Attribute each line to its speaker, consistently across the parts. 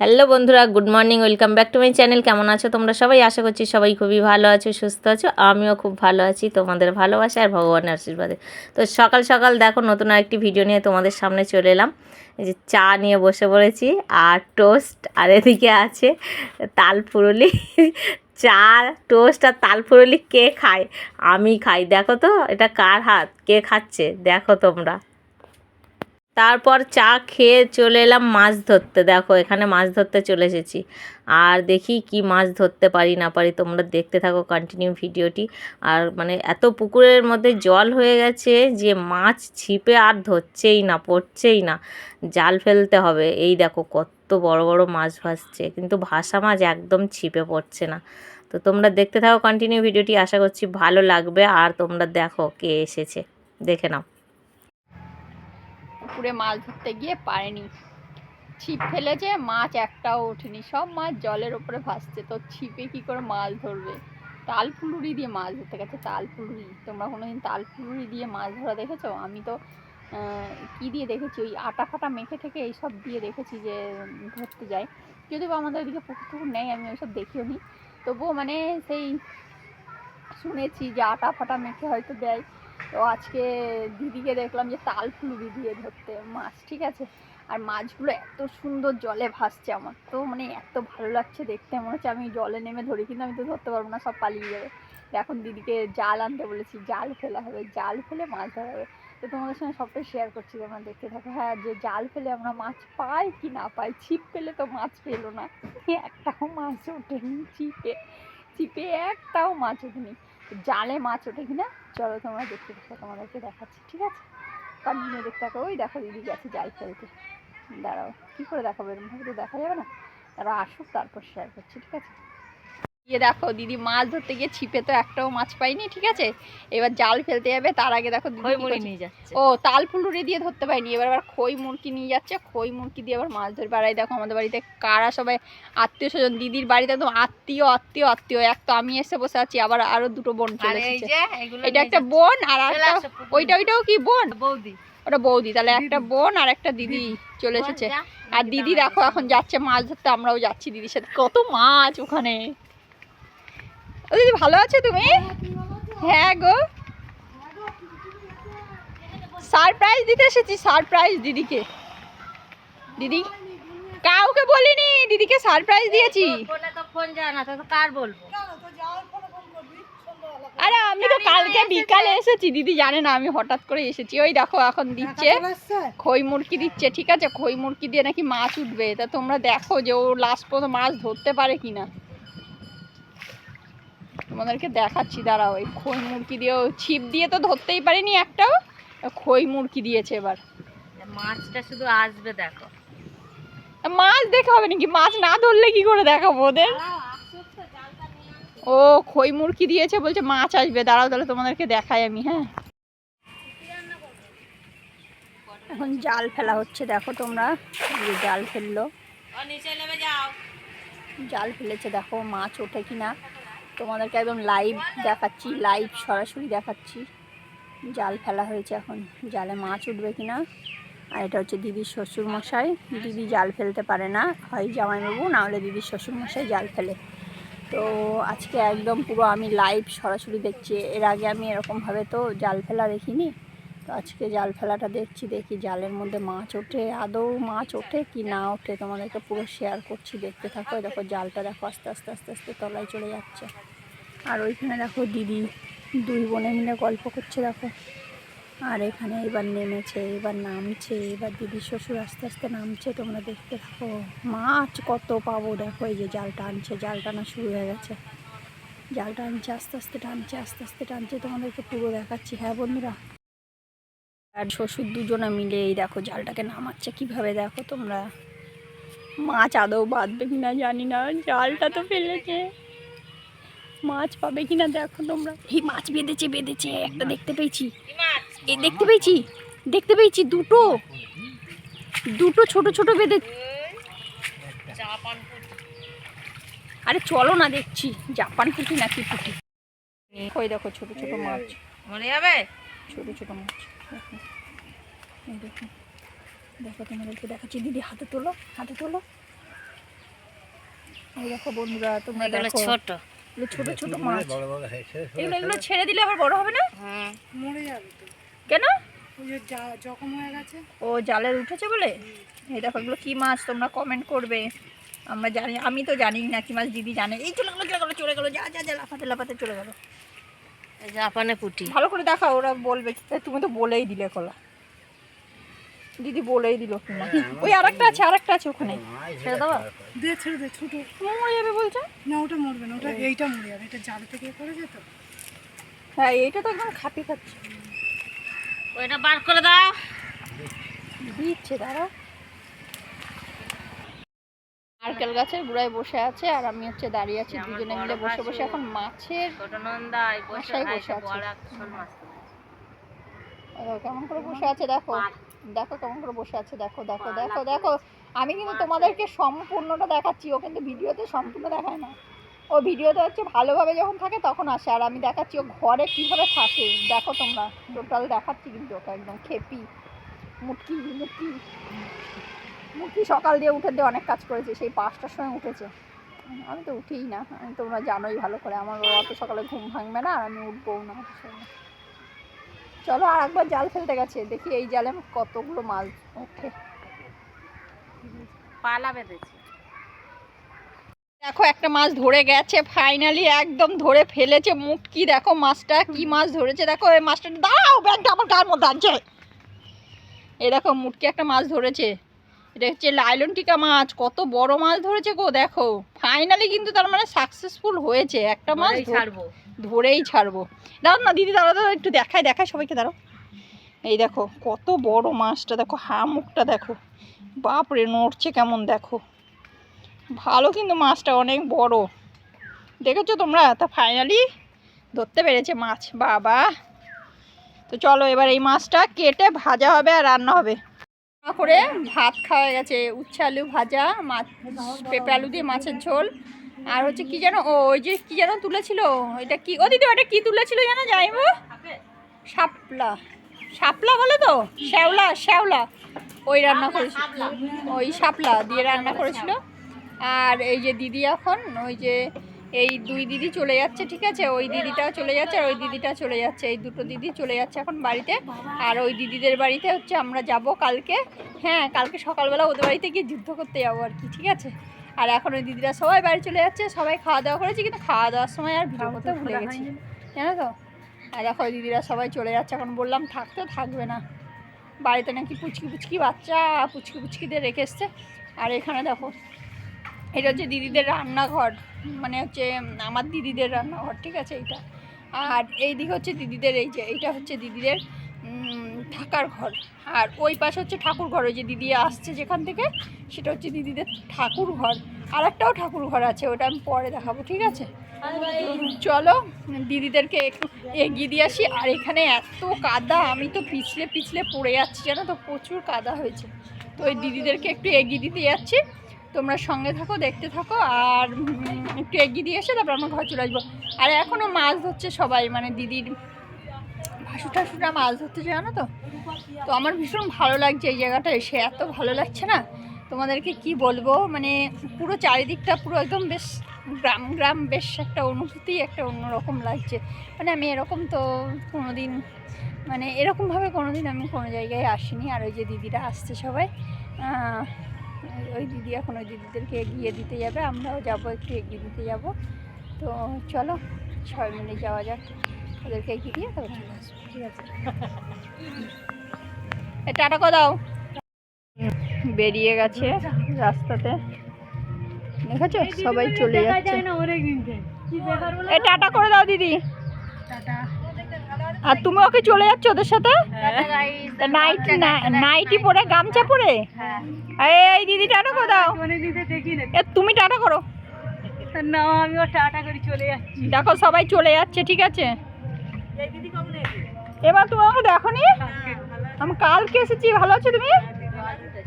Speaker 1: Hello বন্ধুরা, good morning, welcome back to my channel. কেমন আছো তোমরা সবাই? আশা করছি সবাই খুবই ভালো আছো, সুস্থ আছো। আমিও খুব ভালো আছি, তোমাদের ভালোবাসা আর ভগবানের আশীর্বাদে। তো সকাল সকাল দেখো, নতুন আরেকটি ভিডিও নিয়ে তোমাদের সামনে চলে এলাম। এই যে চা নিয়ে বসে পড়েছি আর টোস্ট আর এদিকে আছে তাল ফুরুলি চা টোস্ট আর তাল ফুরুলি কে খায়? আমি খাই। দেখো তো, এটা কার হাত? কে খাচ্ছে? দেখো তোমরা। তারপর চা খেয়ে চলে এলাম মাছ ধরতে। দেখো, এখানে মাছ ধরতে চলে এসেছি। আর দেখি কি মাছ ধরতে পারি না পারি, তোমরা দেখতে থাকো কন্টিনিউ ভিডিওটি। আর মানে এত পুকুরের মধ্যে জল হয়ে গেছে যে মাছ ছিপে আর ধরছেই না, পড়ছেই না। জাল ফেলতে হবে। এই দেখো, কত বড় বড় মাছ ভাসছে। কিন্তু ভাসা মাছ একদম ছিপে পড়ছে না। তো তোমরা দেখতে থাকো কন্টিনিউ ভিডিওটি। আশা করছি ভালো লাগবে। আর তোমরা দেখো কে এসেছে। দেখে নাও।
Speaker 2: পুকুরে মাছ ধরতে গিয়ে পারেনি। ছিপ ফেলেছে, মাছ একটাও ওঠেনি, সব মাছ জলের ওপরে ভাসছে। তো ছিপে কি করে মাছ ধরবে? তাল ফুলুরি দিয়ে মাছ ধরতে গেছে, তাল ফুলুরি। তোমরা কোনোদিন তাল ফুলুরি দিয়ে মাছ ধরা দেখেছ? আমি তো কি দিয়ে দেখেছি? ওই আটা ফাটা মেখে থেকে এইসব দিয়ে দেখেছি যে, ধরতে যায়। যদিও আমাদের ওইদিকে পুকুর টুকুর নেই, আমি ওইসব দেখিও নি। তবুও মানে সেই শুনেছি যে আটা ফাটা মেখে হয়তো দেয়। তো আজকে দিদিকে দেখলাম যে তাল ফুলুরি দিয়ে ধরতে মাছ, ঠিক আছে? আর মাছগুলো এত সুন্দর জলে ভাসছে আমার তো মানে এত ভালো লাগছে দেখতে। মনে হচ্ছে আমি জলে নেমে ধরি, কিন্তু আমি তো ধরতে পারব না, সব পালিয়ে যাবে। এখন দিদিকে জাল আনতে বলেছি, জাল ফেলা হবে, জাল ফেলে মাছ ধরা হবে। তো তোমাদের সঙ্গে সবটাই শেয়ার করছি, তোমরা দেখতে থাকো। হ্যাঁ যে জাল ফেলে আমরা মাছ পাই কি না পাই, ছিপ ফেলে তো মাছ পেল না। একটাও মাছ ওঠেনি, ছিপে ছিপে একটাও মাছ ওঠেনি। জালে মাছ ওঠে কিনা? চলো তোমরা দেখতে দেখো তোমাদেরকে দেখাচ্ছি, ঠিক আছে? কন্টিনিউ দেখতে থাকো, ওই দেখো দিদি গেছে যাই ফেলতে দাঁড়াও, কী করে দেখাবো? এরকমভাবে তো দেখা যাবে না? তারা আসুক, তারপর শেয়ার করছি, ঠিক আছে? গিয়ে দেখো দিদি মাছ ধরতে গিয়ে ছিপে তো একটাও মাছ পাইনি ঠিক আছে? এবার জাল ফেলতে যাবে তার আগে দেখো দিদি
Speaker 1: মুড়ি নিয়ে যাচ্ছে।
Speaker 2: ও তাল ফুলুরি দিয়ে ধরতে পারিনি এবার আবার খই মুরকি নিয়ে যাচ্ছে খই মুরকি দিয়ে আবার মাছ ধরবে। আর এই দেখো আমাদের বাড়িতে কারা সবাই আত্মীয় স্বজন দিদির বাড়িতে একদম আত্মীয় আত্মীয় আত্মীয় এক তো আমি এসে বসে আছি আবার আরও দুটো বোন চলে এসেছে। এটা একটা বোন আর একটা ওইটা ওইটাও কি বোন?
Speaker 1: বৌদি।
Speaker 2: ওটা বৌদি তাহলে একটা বোন আর একটা দিদি চলে এসেছে। আর দিদি দেখো এখন যাচ্ছে মাছ ধরতে আমরাও যাচ্ছি দিদির সাথে। কত মাছ ওখানে। ও দিদি ভালো আছো তুমি? হ্যাঁ গো। সারপ্রাইজ দিতে এসেছি সারপ্রাইজ দিদিকে। দিদি কাউকে বলিনি দিদিকে সারপ্রাইজ দিয়েছি।
Speaker 1: ফোনে তো ফোন যায় না তো কার বলব?
Speaker 2: আরে আমি তো কালকে বিকালে এসেছি দিদি জানে না আমি হঠাৎ করে এসেছি। ওই দেখো এখন দিচ্ছে খই মুরকি দিচ্ছে ঠিক আছে? খই মুরকি দিয়ে নাকি মাছ উঠবে। তা তোমরা দেখো যে ও লাস্ট পর্যন্ত মাছ ধরতে পারে কিনা। তোমাদেরকে দেখাচ্ছি দাঁড়াও এই খই মুরকি দিয়ে ও ছিপ দিয়ে তো ধরতেই পারিনি একটাও খই মুরকি দিয়েছে এবার।
Speaker 1: মাছটা শুধু আসবে দেখো।
Speaker 2: মাছ দেখা হবে নাকি? মাছ না ধরলে কি করে দেখাবো ওদের? ও খই মুরকি দিয়েছে বলছে মাছ আসবে। দাঁড়াও তাহলে তোমাদেরকে দেখাই আমি হ্যাঁ। এখন জাল ফেলা হচ্ছে দেখো তোমরা জাল ফেলল।
Speaker 1: যাও।
Speaker 2: জাল ফেলেছে দেখো মাছ ওঠে কিনা। তোমাদেরকে একদম লাইভ দেখাচ্ছি লাইভ সরাসরি দেখাচ্ছি। জাল ফেলা হয়েছে এখন, জালে মাছ উঠবে কি না আর এটা হচ্ছে দিদির শ্বশুর মশাই দিদি জাল ফেলতে পারে না, হয় জামাইবাবু, না হলে দিদির শ্বশুর মশাই জাল ফেলে। তো আজকে একদম পুরো আমি লাইভ সরাসরি দেখছি। এর আগে আমি এরকমভাবে তো জাল ফেলা দেখিনি। আজকে জাল ফেলাটা দেখছি, দেখি জালের মধ্যে মাছ ওঠে। আদৌ মাছ ওঠে কি না ওঠে তোমাদেরকে পুরো শেয়ার করছি, দেখতে থাকো। দেখো জালটা দেখো আস্তে আস্তে আস্তে আস্তে তলায় চলে যাচ্ছে। আর ওইখানে দেখো দিদি, দুই বোনে মিলে গল্প করছে দেখো। আর এখানে এবার নেমেছে, এবার নামছে, এবার দিদির শ্বশুর আস্তে আস্তে নামছে, তোমরা দেখতে থাকো। মাছ কত পাবো দেখো, এই যে জাল টানছে জাল টানা শুরু হয়ে গেছে। জাল টানছে আস্তে আস্তে টানছে, আস্তে আস্তে টানছে, তোমাদেরকে পুরো দেখাচ্ছি। হ্যাঁ বন্ধুরা আর শ্বশুর দুজনে মিলে এই দেখো জালটাকে নামাচ্ছে। কীভাবে দেখো তোমরা? মাছ আদৌ বাঁধবে কিনা জানি না। জালটা তো ফেলেছে। মাছ পাবে কিনা দেখো তোমরা। এই মাছ বেঁধেছে বেঁধেছে। একটা দেখতে পেয়েছি। এ দেখতে পেয়েছি? দেখতে পেয়েছি দুটো। দুটো ছোট ছোট বেঁধে আরে চলো না দেখছি। জাপান পুঁটি নাকি পুঁটি? ওই দেখো ছোট ছোট মাছ।
Speaker 1: মনে যাবে?
Speaker 2: ছোট ছোট মাছ। দেখো এই দেখো। দেখো তোমাদেরকে দেখাচ্ছি। দিদি হাতে তোলো হাতে তোলো। এই দেখো বন্ধুরা তোমরা দেখো।
Speaker 1: ছোট।
Speaker 2: এগুলো ছোট ছোট মাছ।
Speaker 3: বড় বড় হয়েছে
Speaker 2: এগুলো এগুলো ছেড়ে দিলে আবার বড় হবে না?
Speaker 1: হুম
Speaker 4: মরে যাবে
Speaker 2: কেন?
Speaker 4: হয়ে
Speaker 2: ও জালের উঠেছে বলে? এই দেখো এগুলো কি মাছ তোমরা কমেন্ট করবে। আমরা জানি আমি তো জানি না কি মাছ দিদি জানে। এই চলে গেলো চলে গেলো চলে গেলো। যা যা যা লাফাতে লাফাতে চলে গেলো।
Speaker 1: জাপানে পুটি।
Speaker 2: ভালো করে দেখাও ওরা বলবে। তুমি তো বলেই দিলে কলা। দিদি বলেই দিল কিনা। ওই আরেকটা আছে আরেকটা আছে ওখানে। ছেড়ে দেবো
Speaker 4: দে ছেড়ে দে ছোট।
Speaker 2: মরে যাবে বলছো?
Speaker 4: না ওটা মরবে না ওটা এইটা মরে যাবে এটা জাল থেকে করেছে তো
Speaker 2: হ্যাঁ এইটা তো একদম খাপি খাচ্ছে।
Speaker 1: ওইটা বার করে দাও।
Speaker 2: দিচ্ছে দাঁড়া নারকেল গাছের গোড়ায় বসে আছে আর আমি হচ্ছে দাঁড়িয়ে আছি দুজনে মিলে বসে বসে এখন মাছের
Speaker 1: বসে
Speaker 2: আশায় বসে আছে। কেমন করে বসে আছে দেখো। দেখো কেমন করে বসে আছে দেখো দেখো দেখো দেখো। আমি কিন্তু তোমাদেরকে সম্পূর্ণটা দেখাচ্ছি ও কিন্তু ভিডিওতে সম্পূর্ণ দেখায় না। ও ভিডিওতে হচ্ছে ভালোভাবে যখন থাকে তখন আসে আর আমি দেখাচ্ছি ও ঘরে কীভাবে থাকে। দেখো তোমরা টোটাল দেখাচ্ছি কিন্তু ওকে একদম খেপি মুটকি মুটকি। মুটকি সকাল দিয়ে উঠে দিয়ে অনেক কাজ করেছে সেই পাঁচটার সময় উঠেছে। আমি তো উঠিই না আমি তোমরা জানোই ভালো করে আমার অত সকালে ঘুম ভাঙবে না আর আমি উঠবো না। চলো আর একবার জাল ফেলতে গেছে দেখি এই জালে কতগুলো মাছ ওঠে।
Speaker 1: পালা বেঁধেছে।
Speaker 2: দেখো একটা মাছ ধরে গেছে ফাইনালি একদম ধরে ফেলেছে মুটকি দেখো মাছটা কি মাছ ধরেছে দেখো এই মাছটা দাও ব্যাগটা আমার গার মধ্যে আছে এই দেখো মুটকি একটা মাছ ধরেছে। এটা হচ্ছে লাইলন টিকা মাছ কত বড় মাছ ধরেছে গো দেখো। ফাইনালি কিন্তু তার মানে সাকসেসফুল হয়েছে। একটা মাছ
Speaker 1: ছাড়বো।
Speaker 2: ধরেই ছাড়বো। দাঁড়াও না দিদি দাঁড়াও দাঁড়াও একটু দেখায় দেখায় সবাইকে দাঁড়াও। এই দেখো কত বড় মাছটা দেখো হা মুখটা দেখো। বাপরে নড়ছে কেমন দেখো। ভালো কিন্তু মাছটা অনেক বড়। দেখেছ তোমরা? তা ফাইনালি ধরতে পেরেছে মাছ বাবা। তো চলো এবার এই মাছটা কেটে ভাজা হবে আর রান্না হবে। করে ভাত খাওয়া গেছে। উচ্ছে আলু ভাজা, মাছ, পেঁপে আলু দিয়ে মাছের ঝোল। আর হচ্ছে কি যেন, ও, ওই যে কি যেন তুলেছিল? ওইটা কি, ও দিদি, ওটা কি তুলেছিল জানো যাইবো শাপলা। শাপলা বলে তো? শ্যাওলা শ্যাওলা। ওই রান্না করেছিল। ওই শাপলা দিয়ে রান্না করেছিল। আর এই যে দিদি এখন, ওই যে এই দুই দিদি চলে যাচ্ছে ঠিক আছে? ওই দিদিটাও চলে যাচ্ছে আর ওই দিদিটা চলে যাচ্ছে। এই দুটো দিদি চলে যাচ্ছে এখন বাড়িতে। আর ওই দিদিদের বাড়িতে হচ্ছে আমরা যাব কালকে। হ্যাঁ কালকে সকালবেলা ওদের বাড়িতে গিয়ে যুদ্ধ করতে যাব আর কি ঠিক আছে? আর এখন ওই দিদিরা সবাই বাড়ি চলে যাচ্ছে সবাই খাওয়া দাওয়া করেছে কিন্তু খাওয়া দাওয়ার সময় আর ভিডিও করতে ভুলে গেছি। জানো তো? আর দেখো ওই দিদিরা সবাই চলে যাচ্ছে এখন বললাম থাকতে থাকবে না। বাড়িতে নাকি পুচকি পুচকি বাচ্চা পুচকি পুচকিদের রেখে এসছে। আর এখানে দেখো এটা হচ্ছে দিদিদের রান্নাঘর মানে হচ্ছে আমার দিদিদের রান্নাঘর, ঠিক আছে এইটা। আর এই দিকে হচ্ছে দিদিদের এই যে, এইটা হচ্ছে দিদিদের থাকার ঘর। আর ওই পাশে হচ্ছে ঠাকুর ঘর, ওই যে দিদি আসছে যেখান থেকে, সেটা হচ্ছে দিদিদের ঠাকুর ঘর। আর একটাও ঠাকুর ঘর আছে, ওটা আমি পরে দেখাবো, ঠিক আছে? চলো, দিদিদেরকে একটু এগিয়ে দিয়ে আসি। আর এখানে এত কাদা, আমি তো পিছলে পিছলে পড়ে যাচ্ছি, জানো তো? প্রচুর কাদা হয়েছে। তো ওই দিদিদেরকে একটু এগিয়ে দিতে যাচ্ছি। তোমরা সঙ্গে থাকো, দেখতে থাকো আর একটু এগিয়ে দিয়ে এসে তারপর আমরা ঘর চলে আসব। আর এখনও মাছ ধরছে সবাই মানে দিদির ভাসু ঠাসুরা মাছ ধরতে জানো তো? তো আমার ভীষণ ভালো লাগছে এই জায়গাটা, এসে এত ভালো লাগছে না? তোমাদেরকে কি বলব? মানে পুরো চারিদিকটা পুরো একদম বেশ গ্রাম গ্রাম বেশ একটা অনুভূতি, একটা অন্যরকম লাগছে। মানে আমি এরকম তো কোনোদিন মানে এরকমভাবে কোনোদিন আমি কোনো জায়গায় আসিনি। আর ওই যে দিদিরা আসছে সবাই ওই দিদি এখন ওই দিদিদেরকে এগিয়ে দিতে যাবে আমরাও যাব একটু এগিয়ে দিতে যাব। তো চলো সবাই মিলে যাওয়া যাক ওদেরকে এগিয়ে দিয়ে তবে চলে আসব ঠিক আছে? টাটা দাও। বেরিয়ে গেছে রাস্তাতে। দেখেছ? সবাই চলে যাচ্ছে। টাটা করে দাও দিদি।
Speaker 4: টাটা।
Speaker 2: আর তুমি ওকে চলে যাচ্ছ ওদের সাথে? তা নাইট নাইটি পরে গামছা পরে? এই দিদি টাটা করে দাও।
Speaker 4: দিতে দেখি না।
Speaker 2: এ তুমি টাটা করো।
Speaker 4: না আমিও টাটা করে চলে যাচ্ছি।
Speaker 2: দেখো সবাই চলে যাচ্ছে ঠিক আছে? এবার তুমি আমাকে দেখো নি আমি কালকে এসেছি ভালো আছো তুমি?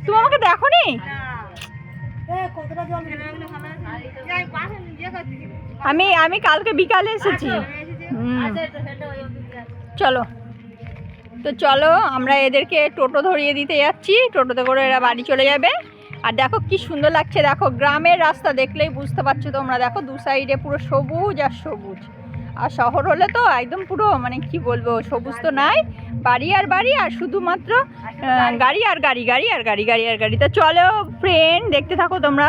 Speaker 2: তুমি আমাকে দেখো নি। আমি আমি কালকে বিকালে এসেছি। হুম। চলো। তো চলো, আমরা এদেরকে টোটো ধরিয়ে দিতে যাচ্ছি। টোটোতে করে এরা বাড়ি চলে যাবে। আর দেখো কি সুন্দর লাগছে, দেখো গ্রামের রাস্তা দেখলেই বুঝতে পারছ তোমরা। দেখো দু সাইডে পুরো সবুজ আর সবুজ। আর শহর হলে তো একদম পুরো মানে কি বলব, সবুজ তো নাই। বাড়ি আর বাড়ি আর শুধুমাত্র গাড়ি আর গাড়ি গাড়ি আর গাড়ি গাড়ি আর গাড়ি। তো চলো ফ্রেন্ড দেখতে থাকো তোমরা।